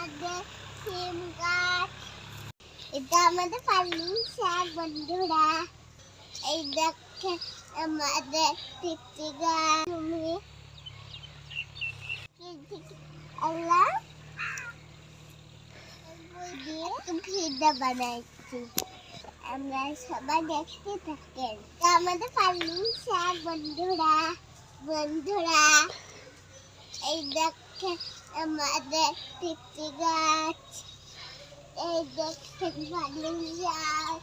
আমাদের সিম গাছ। এটা আমাদের পালং শাক, বন্ধুরা। এই দেখে আমাদের পিপি গাছ। তুমি আল্লাহ ভিডিও বানাইছি। আমরা সবাই দেখতে থাকেন আমাদের পালং শাক, বন্ধুরা। বন্ধুরা, এই দেখে আমাদের পিপি গাছ। এই দেখেন পালং শাক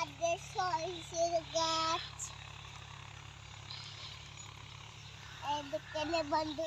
আমাদের সরিষের গাছ এই দেখেন বন্ধু